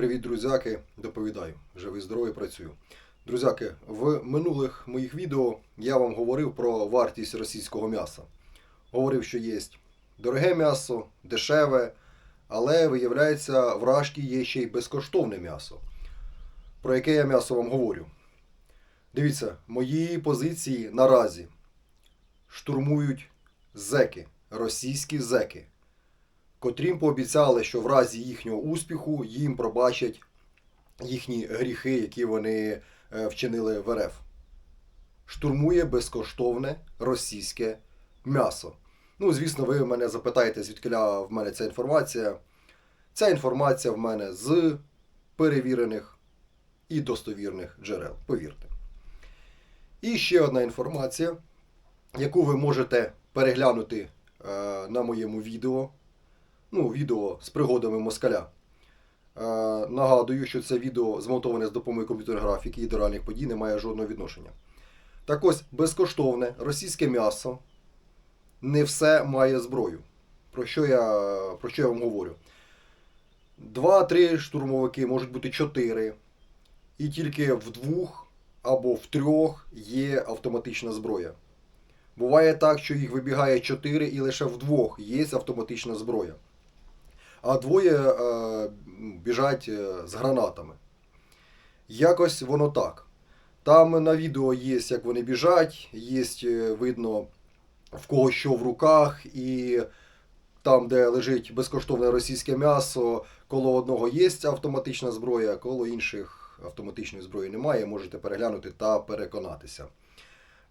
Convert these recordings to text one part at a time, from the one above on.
Привіт, друзяки! Доповідаю. Живий здоровий працюю. Друзяки, в минулих моїх відео я вам говорив про вартість російського м'яса. Говорив, що є дороге м'ясо, дешеве, але виявляється, в Рашки є ще й безкоштовне м'ясо. Про яке я м'ясо вам говорю? Дивіться, мої позиції наразі штурмують зеки, російські зеки котрім пообіцяли, що в разі їхнього успіху їм пробачать їхні гріхи, які вони е, вчинили в РФ. Штурмує безкоштовне російське м'ясо. Ну, звісно, ви мене запитаєте, звідки в мене ця інформація. Ця інформація в мене з перевірених і достовірних джерел, повірте. І ще одна інформація, яку ви можете переглянути е, на моєму відео ну, відео з пригодами москаля. Е, нагадую, що це відео змонтоване з допомогою комп'ютерної графіки і до реальних подій не має жодного відношення. Так ось, безкоштовне російське м'ясо не все має зброю. Про що я, про що я вам говорю? Два-три штурмовики, можуть бути чотири. І тільки в двох або в трьох є автоматична зброя. Буває так, що їх вибігає чотири і лише в двох є автоматична зброя а двоє е, біжать е, з гранатами. Якось воно так. Там на відео є, як вони біжать, є е, видно в кого що в руках, і там, де лежить безкоштовне російське м'ясо, коло одного є автоматична зброя, коло інших автоматичної зброї немає. Можете переглянути та переконатися.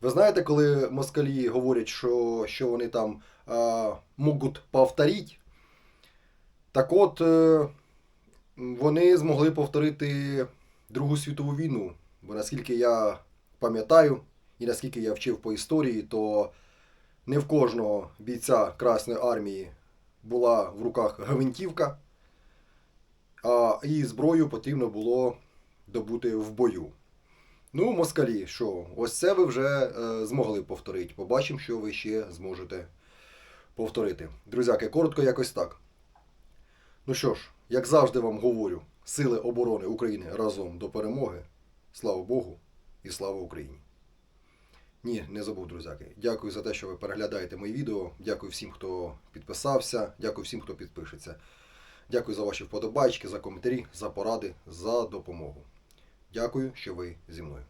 Ви знаєте, коли москалі говорять, що що вони там е, можуть повторити, так от, е, вони змогли повторити Другу світову війну. Бо наскільки я пам'ятаю, і наскільки я вчив по історії, то не в кожного бійця Красної армії була в руках гвинтівка, а її зброю потрібно було добути в бою. Ну, москалі, що, ось це ви вже е, змогли повторити. Побачимо, що ви ще зможете повторити. Друзяки, коротко якось так. Ну що ж, як завжди вам говорю, Сили оборони України разом до перемоги. Слава Богу і слава Україні! Ні, не забув, друзяки. Дякую за те, що ви переглядаєте мої відео. Дякую всім, хто підписався. Дякую всім, хто підпишеться. Дякую за ваші вподобайки, за коментарі, за поради, за допомогу. Дякую, що ви зі мною.